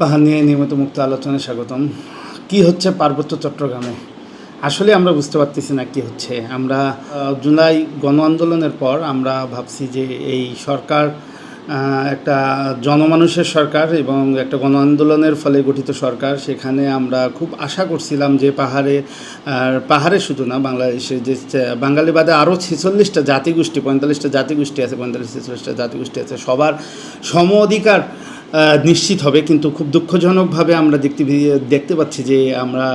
পাহাড় নিয়ে নিয়মিত মুক্ত আলোচনায় স্বাগতম। কি হচ্ছে পার্বত্য চট্টগ্রামে? আসলে আমরা বুঝতে পারতেছি না কি হচ্ছে। আমরা জুলাই গণ আন্দোলনের পর আমরা ভাবছি যে এই সরকার একটা জনমানুষের সরকার এবং একটা গণ আন্দোলনের ফলে গঠিত সরকার। সেখানে আমরা খুব আশা করছিলাম যে পাহাড়ে, আর পাহাড়ে শুধু না, বাংলাদেশে যে, বাঙালি বাদে আরও ছেচল্লিশটা জাতিগোষ্ঠী, পঁয়তাল্লিশটা জাতিগোষ্ঠী আছে, পঁয়তাল্লিশ ছেচল্লিশটা জাতিগোষ্ঠী আছে, সবার সম অধিকার নিশ্চিত হবে, কিন্তু খুব দুঃখজনকভাবে আমরা দেখতে দেখতে পাচ্ছি যে আমরা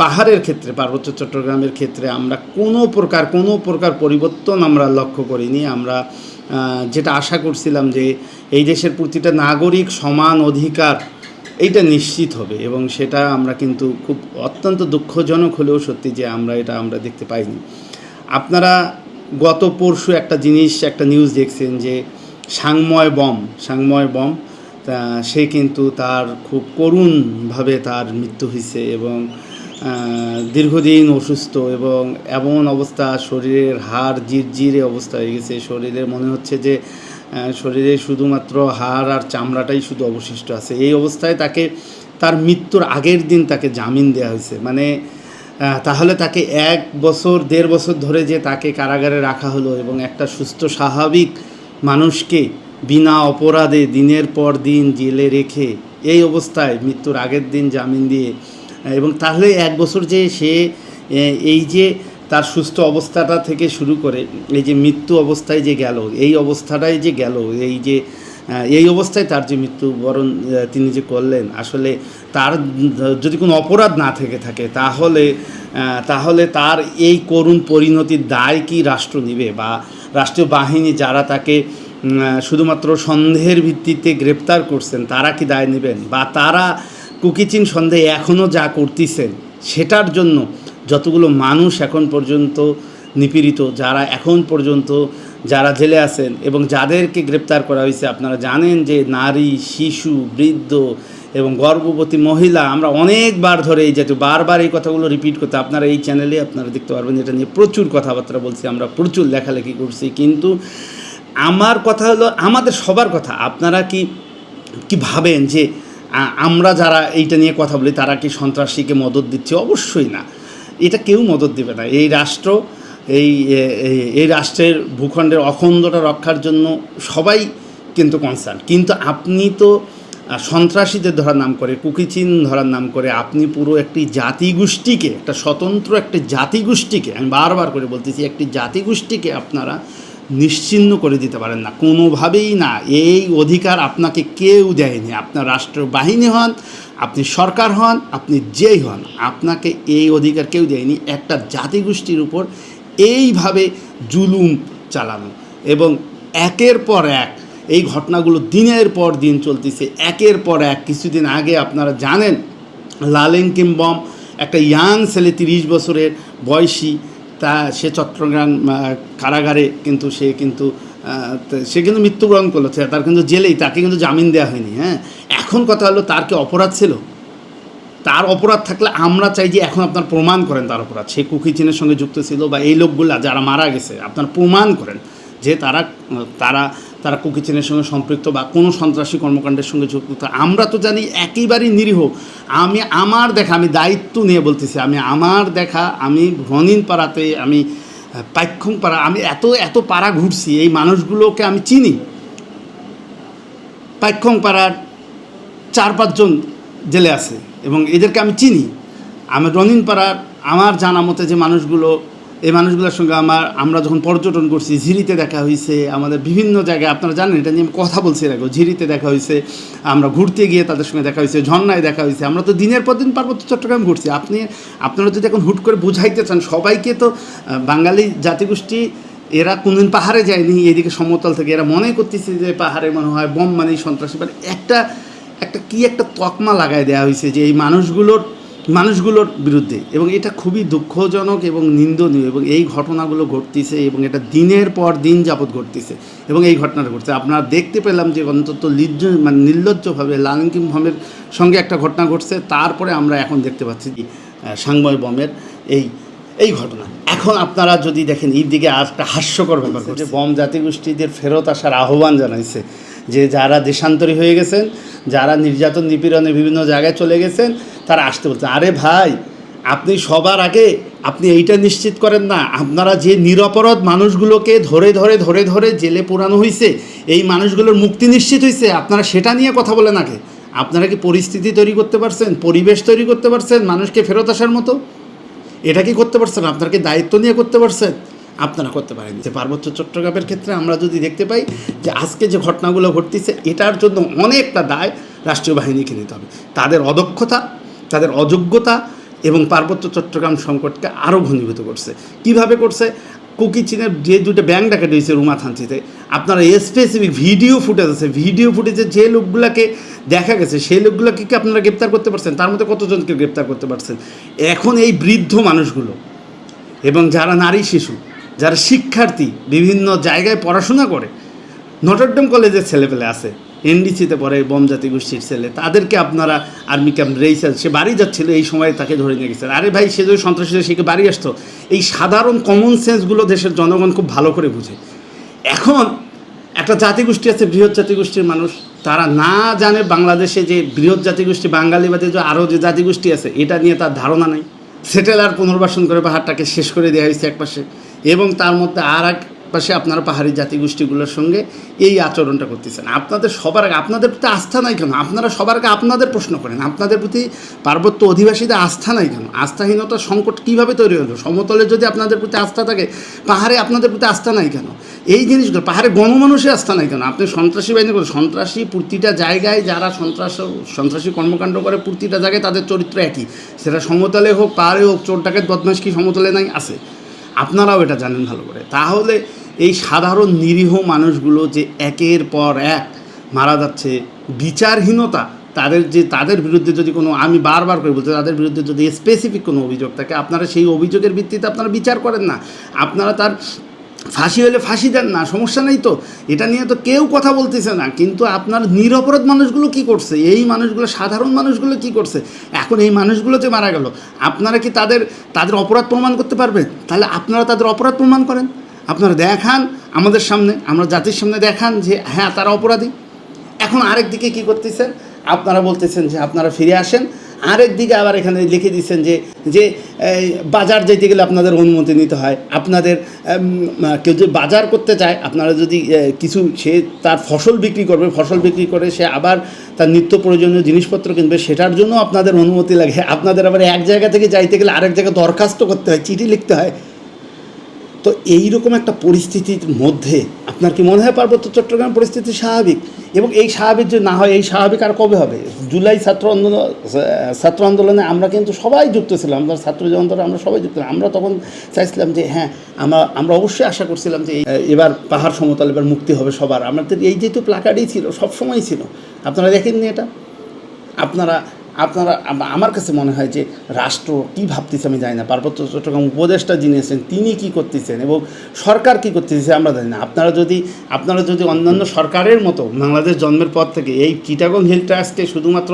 পাহাড়ের ক্ষেত্রে, পার্বত্য চট্টগ্রামের ক্ষেত্রে আমরা কোনো প্রকার কোনো প্রকার পরিবর্তন আমরা লক্ষ্য করিনি। আমরা যেটা আশা করছিলাম যে এই দেশের প্রতিটা নাগরিক সমান অধিকার, এইটা নিশ্চিত হবে এবং সেটা আমরা কিন্তু খুব অত্যন্ত দুঃখজনক হলেও সত্যি যে আমরা এটা আমরা দেখতে পাইনি। আপনারা গত পরশু একটা জিনিস, একটা নিউজ দেখছেন যে সাংময় বম সাংময় বম, তা সে কিন্তু তার খুব করুণভাবে তার মৃত্যু হয়েছে এবং দীর্ঘদিন অসুস্থ এবং এমন অবস্থা, শরীরের হাড় জিরজিরে অবস্থা হয়ে গেছে। শরীরের মনে হচ্ছে যে শরীরে শুধুমাত্র হাড় আর চামড়াটাই শুধু অবশিষ্ট আছে। এই অবস্থায় তাকে, তার মৃত্যুর আগের দিন তাকে জামিন দেওয়া হয়েছে। মানে তাহলে তাকে এক বছর, দেড় বছর ধরে যে তাকে কারাগারে রাখা হলো এবং একটা সুস্থ, স্বাভাবিক মানুষকে বিনা অপরাধে দিনের পর দিন জেলে রেখে এই অবস্থায় মৃত্যুর আগের দিন জামিন দিয়ে, এবং তাহলে এক বছর যে সে এই যে তার সুস্থ অবস্থাটা থেকে শুরু করে, এই যে মৃত্যু অবস্থায় যে গেল, এই অবস্থাটাই যে গেল, এই যে এই অবস্থায় তার যে মৃত্যুবরণ তিনি যে করলেন, আসলে তার, যদি কোনো অপরাধ না থেকে থাকে, তাহলে তাহলে তার এই করুণ পরিণতির দায় কি রাষ্ট্র নিবে? বা রাষ্ট্রীয় বাহিনী যারা তাকে শুধুমাত্র সন্দেহের ভিত্তিতে গ্রেপ্তার করছেন, তারা কি দায় নেবেন? বা তারা কুকিচিন সন্দেহে এখনও যা করতেছেন, সেটার জন্য যতগুলো মানুষ এখন পর্যন্ত নিপীড়িত, যারা এখন পর্যন্ত যারা জেলে আছেন এবং যাদেরকে গ্রেপ্তার করা হয়েছে, আপনারা জানেন যে নারী, শিশু, বৃদ্ধ এবং গর্ভবতী মহিলা, আমরা অনেকবার ধরে এই জাতীয় বারবার এই কথাগুলো রিপিট করতে, আপনারা এই চ্যানেলে আপনারা দেখতে পারবেন, এটা নিয়ে প্রচুর কথাবার্তা বলছি, আমরা প্রচুর লেখালেখি করছি। কিন্তু আমার কথা হলো, আমাদের সবার কথা, আপনারা কি কি ভাবেন যে আমরা যারা এইটা নিয়ে কথা বলি, তারা কি সন্ত্রাসীকে মদত দিচ্ছে? অবশ্যই না। এটা কেউ মদত দেবে না। এই রাষ্ট্র এই এই- রাষ্ট্রের ভূখণ্ডের অখণ্ডটা রক্ষার জন্য সবাই কিন্তু কনসার্ন কিন্তু আপনি তো সন্ত্রাসীদের ধরার নাম করে কুকিচিন ধরার নাম করে, আপনি পুরো একটি জাতিগোষ্ঠীকে, একটা স্বতন্ত্র একটি জাতিগোষ্ঠীকে, আমি বারবার করে বলতেছি, একটি জাতিগোষ্ঠীকে আপনারা নিশ্চিহ্ন করে দিতে পারেন না। কোনোভাবেই না। এই অধিকার আপনাকে কেউ দেয়নি। আপনার রাষ্ট্র বাহিনী হন, আপনি সরকার হন, আপনি যেই হন, আপনাকে এই অধিকার কেউ দেয়নি। একটা জাতিগোষ্ঠীর উপর এইভাবে জুলুম চালানো এবং একের পর এক এই ঘটনাগুলো দিনের পর দিন চলতেছে। একের পর এক কিছুদিন আগে আপনারা জানেন লালেন কিম্বম একটা ইয়াং ছেলে তিরিশ বছরের বয়সী, তা সে চট্টগ্রাম কারাগারে কিন্তু সে কিন্তু সে কিন্তু মৃত্যুবরণ করেছে তার কিন্তু জেলেই, তাকে কিন্তু জামিন দেওয়া হয়নি হ্যাঁ? এখন কথা হলো, তার কি অপরাধ ছিল? তার অপরাধ থাকলে আমরা চাই যে এখন আপনার প্রমাণ করেন তার অপরাধ। সে কুকিচিনের সঙ্গে যুক্ত ছিল বা এই লোকগুলা যারা মারা গেছে, আপনার প্রমাণ করেন যে তারা তারা তারা কুকিচিনের সঙ্গে সম্পৃক্ত বা কোনো সন্ত্রাসী কর্মকাণ্ডের সঙ্গে যুক্ত। আমরা তো জানি একেবারেই নিরীহ। আমি, আমার দেখা, আমি দায়িত্ব নিয়ে বলতেছি, আমি, আমার দেখা, আমি রনিন পাড়াতে, আমি, পাইক্ষং পাড়া, আমি এত এত পাড়া ঘুরছি, এই মানুষগুলোকে আমি চিনি। পাইক্ষং পাড়ার চার, পাঁচজন জেলে আছে। এবং এদেরকে আমি চিনি। আমি রনিন পাড়ার আমার জানা মতে যে মানুষগুলো, এই মানুষগুলোর সঙ্গে আমার, আমরা যখন পর্যটন করছি, ঝিরিতে দেখা হয়েছে আমাদের বিভিন্ন জায়গায়, আপনারা জানেন, এটা নিয়ে আমি কথা বলছি এর আগেও, ঝিরিতে দেখা হয়েছে আমরা ঘুরতে গিয়ে তাদের সঙ্গে দেখা হয়েছে ঝর্ণায় দেখা হয়েছে আমরা তো দিনের পর দিন পার্বত্য চট্টগ্রাম ঘুরছি। আপনি, আপনারা যদি এখন হুট করে বুঝাইতে চান, সবাইকে তো বাঙালি জাতিগোষ্ঠী, এরা কোনদিন পাহাড়ে যায়নি, এদিকে সমতল থেকে, এরা মনে করতেছে যে পাহাড়ে মনে হয় বোম মানেই সন্ত্রাসী মানে একটা একটা কি একটা তকমা লাগায় দেওয়া হয়েছে যে এই মানুষগুলোর মানুষগুলোর বিরুদ্ধে। এবং এটা খুবই দুঃখজনক এবং নিন্দনীয় এবং এই ঘটনাগুলো ঘটতেছে এবং এটা দিনের পর দিন যাবৎ ঘটতেছে এবং এই ঘটনাটা ঘটছে। আপনারা দেখতে পেলাম যে অন্তত লিজ্জ মানে নির্লজ্জভাবে লালঙ্কিম ভমের সঙ্গে একটা ঘটনা ঘটছে। তারপরে আমরা এখন দেখতে পাচ্ছি যে সাংময় বমের এই এই ঘটনা। এখন আপনারা যদি দেখেন, এই দিকে আর একটা হাস্যকর ব্যাপার যে বম জাতিগোষ্ঠীদের ফেরত আসার আহ্বান জানাইছে। যে যারা দেশান্তরী হয়ে গেছেন, যারা নির্যাতন নিপীড়নে বিভিন্ন জায়গায় চলে গেছেন, তারা আসতে বলছেন আরে ভাই, আপনি সবার আগে, আপনি এইটা নিশ্চিত করেন না, আপনারা যে নিরপরাধ মানুষগুলোকে ধরে ধরে ধরে ধরে জেলে পোড়ানো হয়েছে এই মানুষগুলোর মুক্তি নিশ্চিত হয়েছে আপনারা সেটা নিয়ে কথা বলেন আগে। আপনারা কি পরিস্থিতি তৈরি করতে পারছেন, পরিবেশ তৈরি করতে পারছেন, মানুষকে ফেরত আসার মতো? এটা কি করতে পারছেন? আপনারা কি দায়িত্ব নিয়ে করতে পারছেন? আপনারা করতে পারেন। যে পার্বত্য চট্টগ্রামের ক্ষেত্রে আমরা যদি দেখতে পাই যে আজকে যে ঘটনাগুলো ঘটতেছে, এটার জন্য অনেকটা দায় রাষ্ট্রীয় বাহিনীকে নিতে হবে। তাদের অদক্ষতা, তাদের অযোগ্যতা এবং পার্বত্য চট্টগ্রাম সংকটকে আরও ঘনীভূত করছে। কীভাবে করছে? কুকি চীনের যে দুটো ব্যাংক ডাকাতি হয়েছে রুমা থানচিতে আপনারা স্পেসিফিক ভিডিও ফুটেজ আছে। ভিডিও ফুটেজে যে লোকগুলোকে দেখা গেছে, সেই লোকগুলোকে কি আপনারা গ্রেপ্তার করতে পারছেন? তার মধ্যে কতজনকে গ্রেপ্তার করতে পারছেন? এখন এই বৃদ্ধ মানুষগুলো এবং যারা নারী শিশু যারা শিক্ষার্থী বিভিন্ন জায়গায় পড়াশোনা করে নটরডেম কলেজের ছেলেপেলে আছে এনডিসিতে পড়ে, বম জাতি গোষ্ঠীর ছেলে, তাদেরকে আপনারা আর্মি ক্যাম্প রেইসাল, সে বাড়ি যাচ্ছিল, এই সময় তাকে ধরে নিয়ে গেছেন আরে ভাই, সে যদি সন্ত্রাসী হয়ে সে বাড়ি আসতো? এই সাধারণ কমন সেন্সগুলো দেশের জনগণ খুব ভালো করে বুঝে। এখন একটা জাতিগোষ্ঠী আছে, বৃহৎ জাতিগোষ্ঠীর মানুষ, তারা না জানে বাংলাদেশে যে বৃহৎ জাতিগোষ্ঠী বাঙালিবাদে যে আরও যে জাতিগোষ্ঠী আছে, এটা নিয়ে তার ধারণা নেই। সেটেলার পুনর্বাসন করে পাহাড়টাকে শেষ করে দেওয়া হয়েছে এক পাশে। এবং তার মধ্যে আর এক পাশে আপনারা পাহাড়ি জাতিগোষ্ঠীগুলোর সঙ্গে এই আচরণটা করতেছেন। আপনাদের সবার আগে, আপনাদের প্রতি আস্থা নাই কেন? আপনারা সবার আগে আপনাদের প্রশ্ন করেন। আপনাদের প্রতি পার্বত্য অধিবাসীদের আস্থা নাই কেন? আস্থাহীনতার সংকট কীভাবে তৈরি হলো? সমতলে যদি আপনাদের প্রতি আস্থা থাকে, পাহাড়ে আপনাদের প্রতি আস্থা নাই কেন? এই জিনিসগুলো, পাহাড়ে গণমানুষে আস্থা নাই কেন? আপনি সন্ত্রাসী বাহিনী করেন। সন্ত্রাসী প্রতিটা জায়গায় যারা সন্ত্রাস, সন্ত্রাসী কর্মকাণ্ড করে, প্রতিটা জায়গায় তাদের চরিত্র একই। সেটা সমতলে হোক, পাহাড়ে হোক চোর ডাকাত বদমাশ কি সমতলে নাই, আছে। আপনারাও এটা জানেন ভালো করে। তাহলে এই সাধারণ নিরীহ মানুষগুলো যে একের পর এক মারা যাচ্ছে, বিচারহীনতা, তাদের যে, তাদের বিরুদ্ধে যদি কোনো, আমি বারবার করে বলতে, তাদের বিরুদ্ধে যদি স্পেসিফিক কোনো অভিযোগ থাকে, আপনারা সেই অভিযোগের ভিত্তিতে আপনারা বিচার করেন না। আপনারা তার ফাঁসি হলে ফাঁসি দেন না, সমস্যা নেই তো। এটা নিয়ে তো কেউ কথা বলতেছে না। কিন্তু আপনার নিরপরাধ মানুষগুলো কি করছে? এই মানুষগুলো, সাধারণ মানুষগুলো কি করছে? এখন এই মানুষগুলো যে মারা গেল, আপনারা কি তাদের তাদের অপরাধ প্রমাণ করতে পারবেন? তাহলে আপনারা তাদের অপরাধ প্রমাণ করেন। আপনারা দেখান আমাদের সামনে, আমরা জাতির সামনে দেখান যে হ্যাঁ তারা অপরাধী। এখন আরেক দিকে কী করতেছেন? আপনারা বলতেছেন যে, আপনারা ফিরে আসেন। আরেক দিকে আবার এখানে লিখে দিচ্ছেন যে যে বাজার যেতে গেলে আপনাদের অনুমতি নিতে হয়। আপনাদের কেউ যদি বাজার করতে চায়, আপনারা যদি কিছু, সে তার ফসল বিক্রি করবে, ফসল বিক্রি করে সে আবার তার নিত্য প্রয়োজনীয় জিনিসপত্র কিনবে, সেটার জন্য আপনাদের অনুমতি লাগে। আপনাদের আবার এক জায়গা থেকে যাইতে গেলে আরেক জায়গায় দরখাস্ত করতে হয়, চিঠি লিখতে হয়। তো এই রকম একটা পরিস্থিতির মধ্যে আপনার কি মনে হয় পার্বত্য চট্টগ্রাম পরিস্থিতি স্বাভাবিক? এবং এই স্বাভাবিক যদি না হয়, এই স্বাভাবিক আর কবে হবে? জুলাই ছাত্র আন্দোলন, ছাত্র আন্দোলনে আমরা কিন্তু সবাই যুক্ত ছিলাম। আমরা ছাত্র যন্ত্র আমরা সবাই যুক্ত ছিলাম। আমরা তখন চাইছিলাম যে হ্যাঁ আমরা আমরা অবশ্যই আশা করছিলাম যে এবার পাহাড় সমতল, এবার মুক্তি হবে সবার। আমাদের এই যেহেতু প্লাকার্ডই ছিল সবসময় ছিল। আপনারা দেখেননি এটা? আপনারা আপনারা আমার কাছে মনে হয় যে রাষ্ট্র কী ভাবতেছে আমি জানি না। পার্বত্য চট্টগ্রাম উপদেষ্টা যিনি আছেন, তিনি কী করতেছেন এবং সরকার কী করতেছে আমরা জানি না। আপনারা যদি আপনারা যদি অন্যান্য সরকারের মতো বাংলাদেশ জন্মের পর থেকে এই চিটাগং হিল ট্রাস্টকে শুধুমাত্র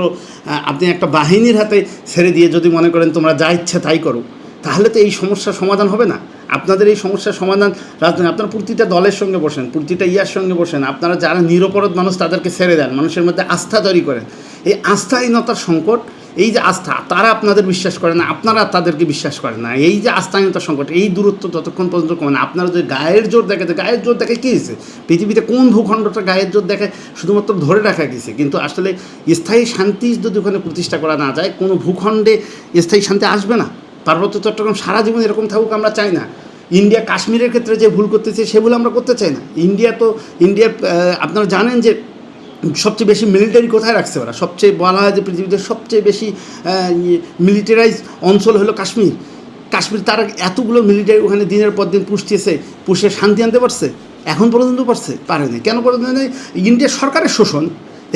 আপনি একটা বাহিনীর হাতে ছেড়ে দিয়ে যদি মনে করেন তোমরা যা ইচ্ছে তাই করো তাহলে তো এই সমস্যার সমাধান হবে না। আপনাদের এই সমস্যার সমাধান রাজনীতি আপনারা প্রতিটা দলের সঙ্গে বসেন, প্রতিটা ইয়ার সঙ্গে বসেন, আপনারা যারা নিরপরাধ মানুষ তাদেরকে ছেড়ে দেন, মানুষের মধ্যে আস্থা তৈরি করেন। এই আস্থাহীনতার সংকট, এই যে আস্থা, তারা আপনাদের বিশ্বাস করে না, আপনারা তাদেরকে বিশ্বাস করেন না। এই যে আস্থাহীনতার সংকট, এই দূরত্ব যতক্ষণ পর্যন্ত কমে না। আপনারা যদি গায়ের জোর দেখাতে, গায়ের জোর দেখে কী হয়েছে? পৃথিবীতে কোন ভূখণ্ডটা গায়ের জোর দেখে শুধুমাত্র ধরে রাখা গেছে। কিন্তু আসলে স্থায়ী শান্তি যদি ওখানে প্রতিষ্ঠা করা না যায়, কোনো ভূখণ্ডে স্থায়ী শান্তি আসবে না। পার্বত্য চট্টগ্রাম সারা জীবন এরকম থাকুক আমরা চাই না। ইন্ডিয়া কাশ্মীরের ক্ষেত্রে যে ভুল করতেছে সেগুলো আমরা করতে চাই না। ইন্ডিয়া তো, ইন্ডিয়ার আপনারা জানেন যে সবচেয়ে বেশি মিলিটারি কোথায় রাখছে ওরা? সবচেয়ে বলা হয় যে পৃথিবীতে সবচেয়ে বেশি মিলিটারাইজ অঞ্চল হলো কাশ্মীর। কাশ্মীর তারা এতগুলো মিলিটারি ওখানে দিনের পর দিন পুষতেছে পুষে শান্তি আনতে পারছে, এখন পর্যন্ত পারছে, পারেনি। কেন পারেনি? ইন্ডিয়া সরকারের শোষণ,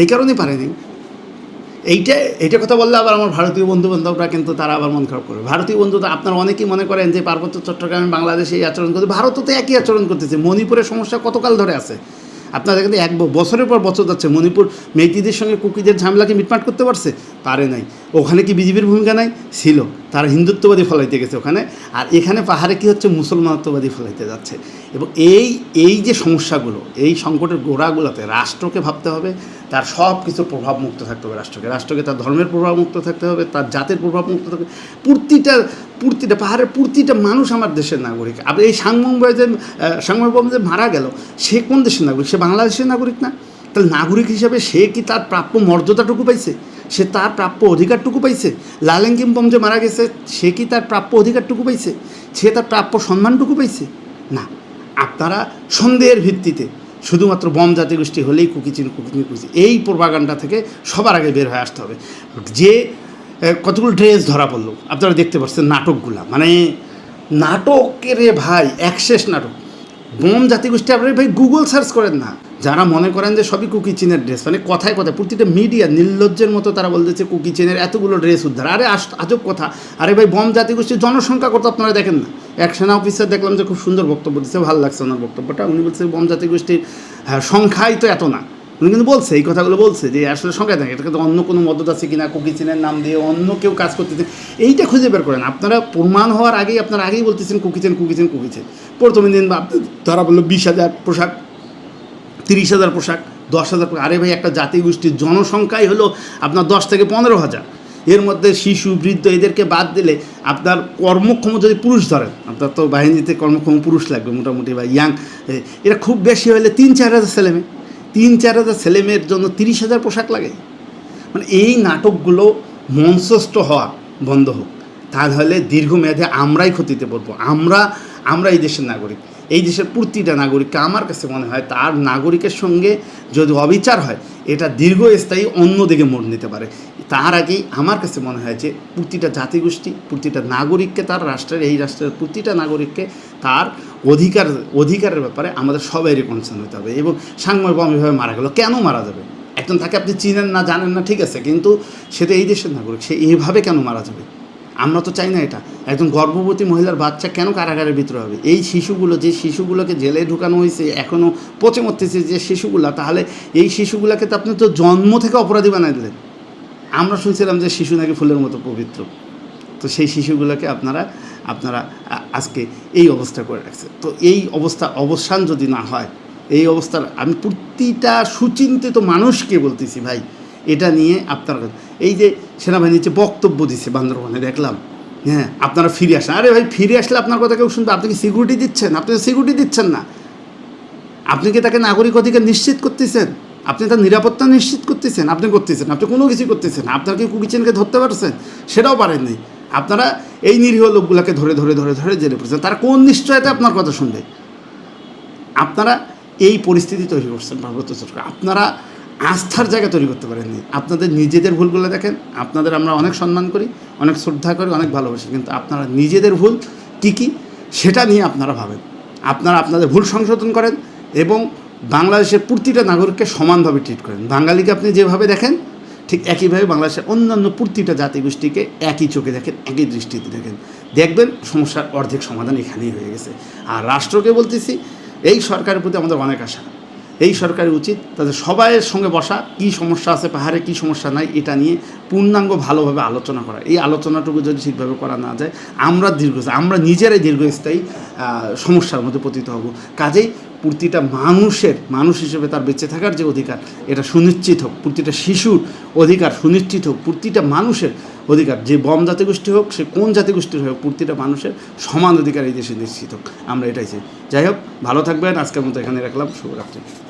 এই কারণেই পারেনি। এইটা এইটা কথা বললে আবার আমার ভারতীয় বন্ধু বান্ধবরা কিন্তু তারা আবার মন খারাপ করবে। ভারতীয় বন্ধু তো আপনারা অনেকেই মনে করেন যে পার্বত্য চট্টগ্রামে বাংলাদেশে এই আচরণ করতে ভারতও তো একই আচরণ করতেছে। মণিপুরের সমস্যা কতকাল ধরে আছে? আপনারা কিন্তু এক বছরের পর বছর যাচ্ছে। মণিপুর মেয়েটিদের সঙ্গে কুকিদের ঝামেলাকে মিটমাট করতে পারছে? পারে নাই। ওখানে কি বিজেপির ভূমিকা নাই? ছিল। তারা হিন্দুত্ববাদী ফলাইতে গেছে ওখানে। আর এখানে পাহাড়ে কি হচ্ছে? মুসলমানত্ববাদী ফলাইতে যাচ্ছে। এবং এই এই যে সমস্যাগুলো, এই সংকটের গোড়াগুলোতে রাষ্ট্রকে ভাবতে হবে। তার সব কিছুর প্রভাব মুক্ত থাকতে হবে রাষ্ট্রকে। রাষ্ট্রকে তার ধর্মের প্রভাব মুক্ত থাকতে হবে, তার জাতের প্রভাব মুক্ত থাকতে প্রতিটা প্রতিটা পাহাড়ের প্রতিটা মানুষ আমার দেশের নাগরিক। আপনি এই সাংময় যে সাংময় যে মারা গেল, সে কোন দেশের নাগরিক? সে বাংলাদেশের নাগরিক না? তাহলে নাগরিক হিসাবে সে কি তার প্রাপ্য মর্যাদাটুকু পাইছে? সে তার প্রাপ্য অধিকারটুকু পাইছে। লালেঙ্কিম যে মারা গেছে, সে কি তার প্রাপ্য অধিকারটুকু পাইছে? সে তার প্রাপ্য সম্মানটুকু পাইছে? না। আপনারা সন্দেহের ভিত্তিতে শুধুমাত্র বম জাতিগোষ্ঠী হলেই কুকিচিন কুকিচিন কুকিচিন এই প্রভাগান্ডা থেকে সবার আগে বের হয়ে আসতে হবে। যে কতগুলো ড্রেস ধরা পড়ল, আপনারা দেখতে পাচ্ছেন নাটকগুলা। মানে নাটকের রে ভাই একশেষ নাটক। বোম জাতিগোষ্ঠী, আপনারা ভাই গুগল সার্চ করেন না। যারা মনে করেন যে সবই কুকি চিনের ড্রেস মানে কথায় কথায় প্রতিটা মিডিয়া নির্লজ্জের মতো তারা বলতেছে কুকি চিনের এতগুলো ড্রেস উদ্ধার। আরে আজব কথা। আরে ভাই বম জাতিগোষ্ঠীর জনসংখ্যা কত আপনারা দেখেন না? এক সেনা অফিসার দেখলাম যে খুব সুন্দর বক্তব্য দিচ্ছে ভালো লাগছে ওনার বক্তব্যটা। উনি বলছে বম জাতিগোষ্ঠীর হ্যাঁ, সংখ্যাই তো এত না। উনি কিন্তু বলছে এই কথাগুলো বলছে যে আসলে সংখ্যা থাকে এটা কিন্তু অন্য কোনো মদত আছে কিনা কুকি চিনের নাম দিয়ে অন্য কেউ কাজ করতেছে। এইটা খুঁজে বের করেন। আপনারা প্রমাণ হওয়ার আগেই আপনারা আগেই বলতেছেন কুকি চেন কুকি চেন কুকি চেন। প্রথম দিন বা তারা বলল বিশ হাজার পোশাক। তিরিশ হাজার পোশাক, দশ হাজার আরে ভাই, একটা জাতিগোষ্ঠীর জনসংখ্যাই হলো আপনার দশ থেকে পনেরো হাজার। এর মধ্যে শিশু, বৃদ্ধ এদেরকে বাদ দিলে আপনার কর্মক্ষম যদি পুরুষ ধরেন, আপনার তো বাহিনীতে কর্মক্ষম পুরুষ লাগবে মোটামুটি বা ইয়াং এরা খুব বেশি হলে তিন চার হাজার ছেলেমেয়ে তিন চার হাজার ছেলেমেয়ের জন্য তিরিশ হাজার পোশাক লাগে। মানে এই নাটকগুলো মঞ্চস্থ হওয়া বন্ধ হোক, তাহলে দীর্ঘমেয়াদে আমরাই ক্ষতিতে পড়ব। আমরা আমরা এই দেশের নাগরিক। এই দেশের প্রতিটা নাগরিককে আমার কাছে মনে হয় তার নাগরিকের সঙ্গে যদি অবিচার হয়, এটা দীর্ঘস্থায়ী অন্যদিকে মোড় নিতে পারে। তার আগেই আমার কাছে মনে হয় যে প্রতিটা জাতিগোষ্ঠী, প্রতিটা নাগরিককে তার রাষ্ট্রের, এই রাষ্ট্রের প্রতিটা নাগরিককে তার অধিকার, অধিকারের ব্যাপারে আমাদের সবাইরই কনসার্ন হতে হবে এবং সাংবাদিক বম এভাবে মারা গেল, কেন মারা যাবে? একজন তাকে আপনি চিনেন না, জানেন না, ঠিক আছে, কিন্তু সে তো এই দেশের নাগরিক, সে এইভাবে কেন মারা যাবে? আমরা তো চাই না এটা। একজন গর্ভবতী মহিলার বাচ্চা কেন কারাগারের ভিতরে হবে? এই শিশুগুলো, যে শিশুগুলোকে জেলে ঢুকানো হয়েছে এখনও পচে মরতেছে যে শিশুগুলা, তাহলে এই শিশুগুলোকে তো আপনি তো জন্ম থেকে অপরাধী বানাই দিলেন। আমরা শুনছিলাম যে শিশু নাকি ফুলের মতো পবিত্র। তো সেই শিশুগুলোকে আপনারা আপনারা আজকে এই অবস্থা করে রাখছে। তো এই অবস্থা অবসান যদি না হয়, এই অবস্থার আমি প্রতিটা সুচিন্তিত মানুষকে বলতেছি ভাই, এটা নিয়ে আপনার এই যে সেনাবাহিনীর যে বক্তব্য দিচ্ছে বান্দরবানে, দেখলাম। হ্যাঁ আপনারা ফিরে আসেন। আরে ভাই, ফিরে আসলে আপনার কথা কেউ শুনবে? আপনি কি সিকিউরিটি দিচ্ছেন? আপনি সিকিউরিটি দিচ্ছেন না। আপনি কি তাকে নাগরিক অধিকার নিশ্চিত করতেছেন? আপনি তার নিরাপত্তা নিশ্চিত করতেছেন? আপনি করতেছেন, আপনি কোনো কিছু করতেছেন। আপনার কি কুকিচেনকে ধরতে পারছেন? সেটাও পারেননি আপনারা এই নিরীহ লোকগুলোকে ধরে ধরে ধরে ধরে জেলে পড়ছেন। তার কোন নিশ্চয়তা আপনার কথা শুনবে? আপনারা এই পরিস্থিতি তৈরি করছেন পার্বত্য সরকার আপনারা আস্থার জায়গা তৈরি করতে পারেননি। আপনাদের নিজেদের ভুলগুলো দেখেন, আপনাদের আমরা অনেক সম্মান করি, অনেক শ্রদ্ধা করি, অনেক ভালোবাসি, কিন্তু আপনারা নিজেদের ভুল কী কী সেটা নিয়ে আপনারা ভাবেন। আপনারা আপনাদের ভুল সংশোধন করেন এবং বাংলাদেশের প্রতিটা নাগরিককে সমানভাবে ট্রিট করেন। বাঙালিকে আপনি যেভাবে দেখেন, ঠিক একইভাবে বাংলাদেশের অন্যান্য প্রতিটা জাতিগোষ্ঠীকে একই চোখে দেখেন, একই দৃষ্টিতে দেখেন। দেখবেন সমস্যার অর্ধেক সমাধান এখানেই হয়ে গেছে। আর রাষ্ট্রকে বলতেছি, এই সরকারের প্রতি আমাদের অনেক আশা। এই সরকারের উচিত তাদের সবাইয়ের সঙ্গে বসা, কী সমস্যা আছে, পাহাড়ে কী সমস্যা নাই, এটা নিয়ে পূর্ণাঙ্গ ভালোভাবে আলোচনা করা। এই আলোচনাটুকু যদি ঠিকভাবে করা না যায়, আমরা দীর্ঘ, আমরা নিজেরাই দীর্ঘস্থায়ী সমস্যার মধ্যে পতিত হব। কাজেই প্রতিটা মানুষের, মানুষ হিসেবে তার বেঁচে থাকার যে অধিকার, এটা সুনিশ্চিত হোক। প্রতিটা শিশুর অধিকার সুনিশ্চিত হোক। প্রতিটা মানুষের অধিকার, যে বম জাতিগোষ্ঠী হোক, সে কোন জাতিগোষ্ঠীর হোক, প্রতিটা মানুষের সমান অধিকার এই দেশে নিশ্চিত হোক। আমরা এটাই চাই। যাই হোক, ভালো থাকবেন। আজকের মতো এখানে রাখলাম। শুভরাত্রি।